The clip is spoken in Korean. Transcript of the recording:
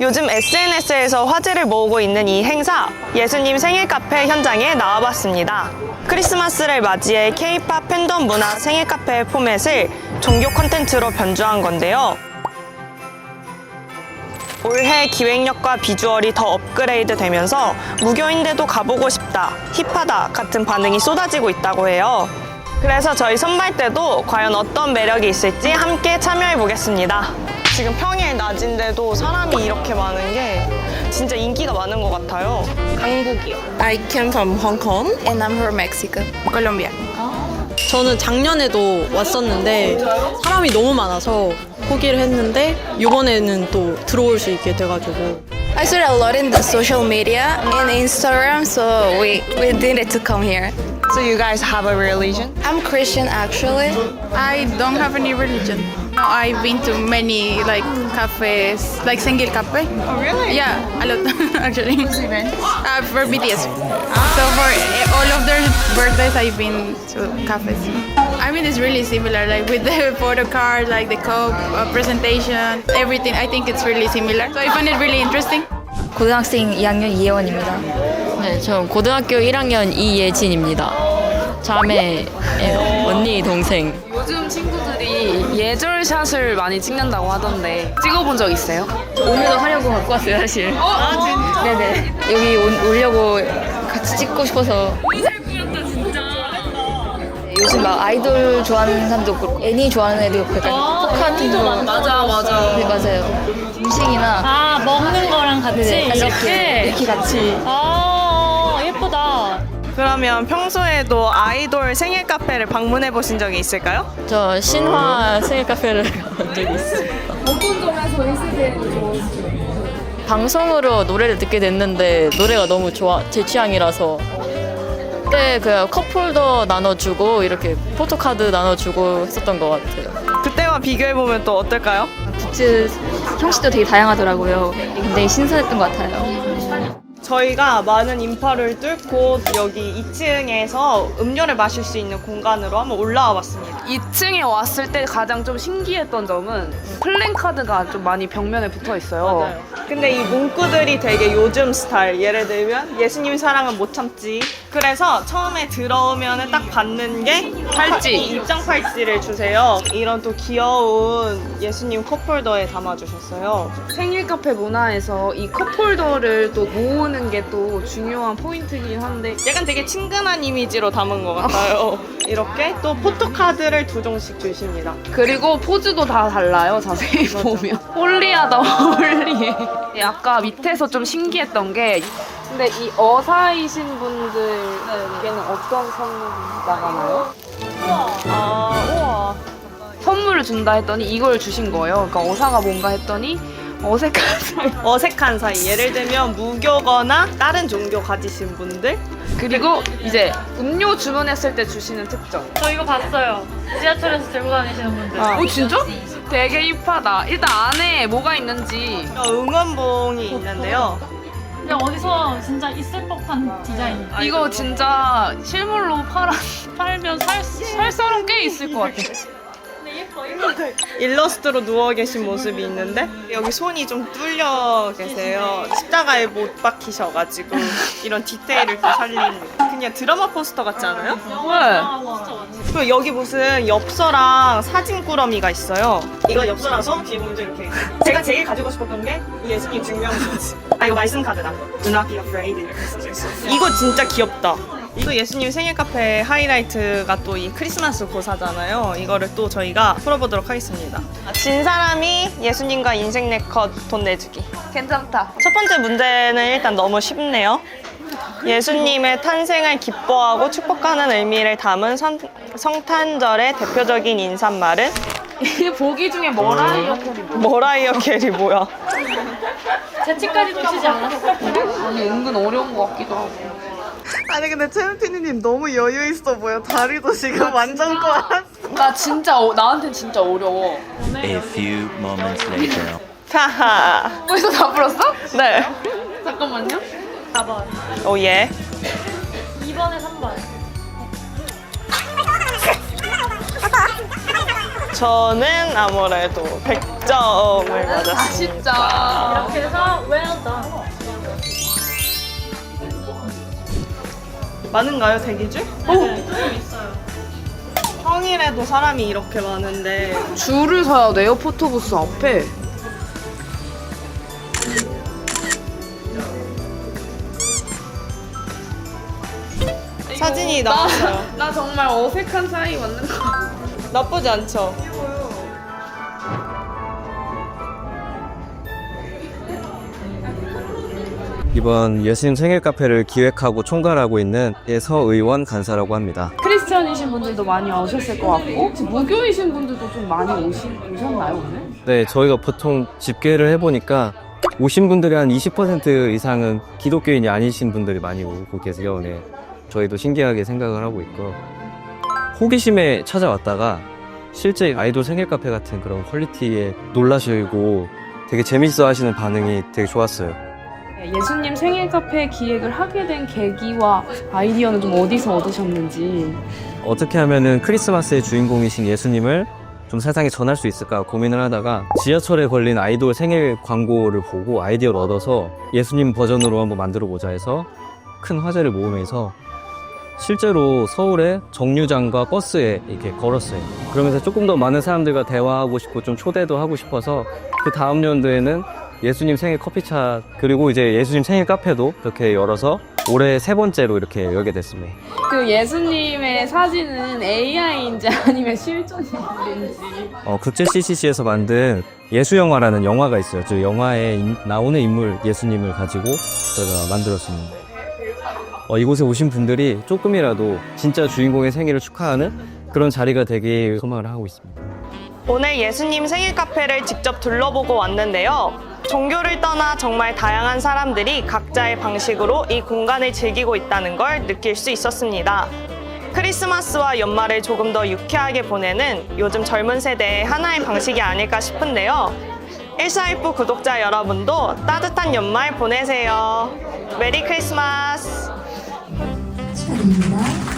요즘 SNS에서 화제를 모으고 있는 이 행사, 예수님 생일 카페 현장에 나와봤습니다. 크리스마스를 맞이해 K-팝 팬덤 문화 생일 카페 포맷을 종교 콘텐츠로 변주한 건데요. 올해 기획력과 비주얼이 더 업그레이드 되면서 무교인데도 가보고 싶다, 힙하다 같은 반응이 쏟아지고 있다고 해요. 그래서 저희 선발 때도 과연 어떤 매력이 있을지 함께 참여해 보겠습니다. 지금 평일 낮인데도 사람이 이렇게 많은 게 진짜 인기가 많은 것 같아요. 한국이요. I came from Hong Kong. And I'm from Mexico. Colombia. 저는 작년에도 왔었는데 사람이 너무 많아서 포기를 했는데 이번에는 또 들어올 수 있게 돼가지고 I saw it a lot in the social media and Instagram, so we we needed to come here. So you guys have a religion? I'm Christian actually. I don't have any religion. No, I've been to many like cafes, like Sengil Cafe. Oh really? Yeah, a lot actually. Uh, for BTS. So for eh, all of their birthdays, I've been to cafes. I mean, it's really similar, like with the photo card, like the cup uh, presentation, everything. I think it's really similar. So I find it really interesting. 고등학생 2학년 이혜원입니다. 네, 전 고등학교 1학년 이예진입니다. 자매예요. 언니 동생. 요즘 친구들이 예절 샷을 많이 찍는다고 하던데 찍어본 적 있어요? 오늘도 하려고 갖고 왔어요, 사실. 아, 진짜? 네네. 여기 오, 오려고 같이 찍고 싶어서. 요즘 막 아이돌 좋아하는 사람도 그렇고 애니 좋아하는 애도 있고 약간 포카 같은 거 맞아 맞아 네 맞아요 음식이나 아 먹는 거랑 같이 네, 이렇게 이렇게 같이 아 그러면 평소에도 아이돌 생일 카페를 방문해 보신 적이 있을까요? 저 신화 생일 카페를 간 적이 있어요. 어떤 점에서 방송으로 노래를 듣게 됐는데 노래가 너무 좋아 제 취향이라서 그때 그 컵홀더 나눠주고 이렇게 포토카드 나눠주고 했었던 것 같아요. 그때와 비교해 보면 또 어떨까요? 굿즈 형식도 되게 다양하더라고요. 굉장히 신선했던 것 같아요. 저희가 많은 인파를 뚫고 여기 2층에서 음료를 마실 수 있는 공간으로 한번 올라와 봤습니다. 2층에 왔을 때 가장 좀 신기했던 점은 플랜카드가 좀 많이 벽면에 붙어 있어요 근데 이 문구들이 되게 요즘 스타일. 예를 들면 예수님 사랑은 못 참지. 그래서 처음에 들어오면 딱 받는 게 팔찌. 이 입장 팔찌를 주세요. 이런 또 귀여운 예수님 컵홀더에 담아주셨어요. 생일 카페 문화에서 이 컵홀더를 또 모으는 게 또 중요한 포인트긴 한데 약간 되게 친근한 이미지로 담은 것 같아요. 이렇게 또 포토카드를 두 종씩 주십니다. 그리고 포즈도 다 달라요 자세히 보면 홀리하다 홀리해 아까 밑에서 좀 신기했던 게 근데 이 어사이신 분들에게는 어떤 선물이 나가나요? 아, 우와. 선물을 준다 했더니 이걸 주신 거예요 그러니까 어사가 뭔가 했더니 어색한 사이 어색한 사이. 예를 들면 무교거나 다른 종교 가지신 분들 그리고 이제 음료 주문했을 때 주시는 특정 저 이거 봤어요 지하철에서 들고 다니시는 분들 아. 어 진짜? 되게 힙하다 일단 안에 뭐가 있는지 응원봉이 있는데요. 근데 어디서 진짜 있을 법한 디자인 이거 진짜 실물로 팔아, 팔면 살, 살 사람 꽤 있을 것 같아 일러스트로 누워 계신 모습이 있는데 여기 손이 좀 뚫려 계세요. 십자가에 못 박히셔가지고 이런 디테일을 또 살리는 그냥 드라마 포스터 같지 않아요? 그리고 여기 무슨 엽서랑 사진 꾸러미가 있어요. 이거 엽서라서 뒤에 먼저 이렇게 제가 제일 가지고 싶었던 게 예수님 증명사진. 아 이거 말씀 카드다. Do not be afraid. 이렇게 써져 있어. 이거 진짜 귀엽다. 이거 예수님 생일 카페 하이라이트가 또 이 크리스마스 고사잖아요. 이거를 또 저희가 풀어보도록 하겠습니다. 진 사람이 예수님과 인생 네컷 돈 내주기. 괜찮다 첫 번째 문제는 일단 너무 쉽네요. 예수님의 탄생을 기뻐하고 축복하는 의미를 담은 선- 성탄절의 대표적인 인사말은 이게 보기 중에 뭐라이어 머라이어 캐리 뭐야? 재치까지도 치지 않았어 아니 은근 어려운 것 같기도 하고 아니 근데 채은티니님 너무 여유 있어 보여. 다리도 지금 완전 꽉. 나 진짜 어, 나한텐 진짜 어려워 A few moments later. 하하. 벌써 다 풀었어? 네. 잠깐만요 4번 오 예. 2번에 3번 저는 아무래도 100점을 맞았습니다. 진짜 이렇게 해서 많은가요 대기줄? 네, 좀 있어요. 평일에도 사람이 이렇게 많은데 줄을 서야 돼요 포토부스 앞에. 사진이 나왔어요. 나 정말 어색한 사이 맞는 거. 나쁘지 않죠? 이번 예수님 생일 카페를 기획하고 총괄하고 있는 예서의원 간사라고 합니다. 크리스천이신 분들도 많이 오셨을 것 같고 혹시 무교이신 분들도 좀 많이 오시, 오셨나요 오늘? 네, 저희가 보통 집계를 해보니까 오신 분들의 한20% 이상은 기독교인이 아니신 분들이 많이 오고 계세요. 네, 저희도 신기하게 생각을 하고 있고 호기심에 찾아왔다가 실제 아이돌 생일 카페 같은 그런 퀄리티에 놀라시고 되게 재밌어 하시는 반응이 되게 좋았어요. 네, 예수님 생일 카페 기획을 하게 된 계기와 아이디어는 좀 어디서 얻으셨는지 어떻게 하면은 크리스마스의 주인공이신 예수님을 좀 세상에 전할 수 있을까 고민을 하다가 지하철에 걸린 아이돌 생일 광고를 보고 아이디어를 얻어서 예수님 버전으로 한번 만들어 보자 해서 큰 화제를 모으면서 실제로 서울의 정류장과 버스에 이렇게 걸었어요. 그러면서 조금 더 많은 사람들과 대화하고 싶고 좀 초대도 하고 싶어서 그 다음 연도에는 예수님 생일 커피차 그리고 이제 예수님 생일 카페도 이렇게 열어서 올해 세 번째로 이렇게 열게 됐습니다. 그 예수님의 사진은 AI인지 아니면 실존인지 어, 국제 CCC에서 만든 예수 영화라는 영화가 있어요. 그 영화에 인- 나오는 인물 예수님을 가지고 저희가 만들었습니다. 어, 이곳에 오신 분들이 조금이라도 진짜 주인공의 생일을 축하하는 그런 자리가 되길 소망을 하고 있습니다. 오늘 예수님 생일 카페를 직접 둘러보고 왔는데요. 종교를 떠나 정말 다양한 사람들이 각자의 방식으로 이 공간을 즐기고 있다는 걸 느낄 수 있었습니다. 크리스마스와 연말을 조금 더 유쾌하게 보내는 요즘 젊은 세대의 하나의 방식이 아닐까 싶은데요. 1419 구독자 여러분도 따뜻한 연말 보내세요. 메리 크리스마스! 축하드립니다.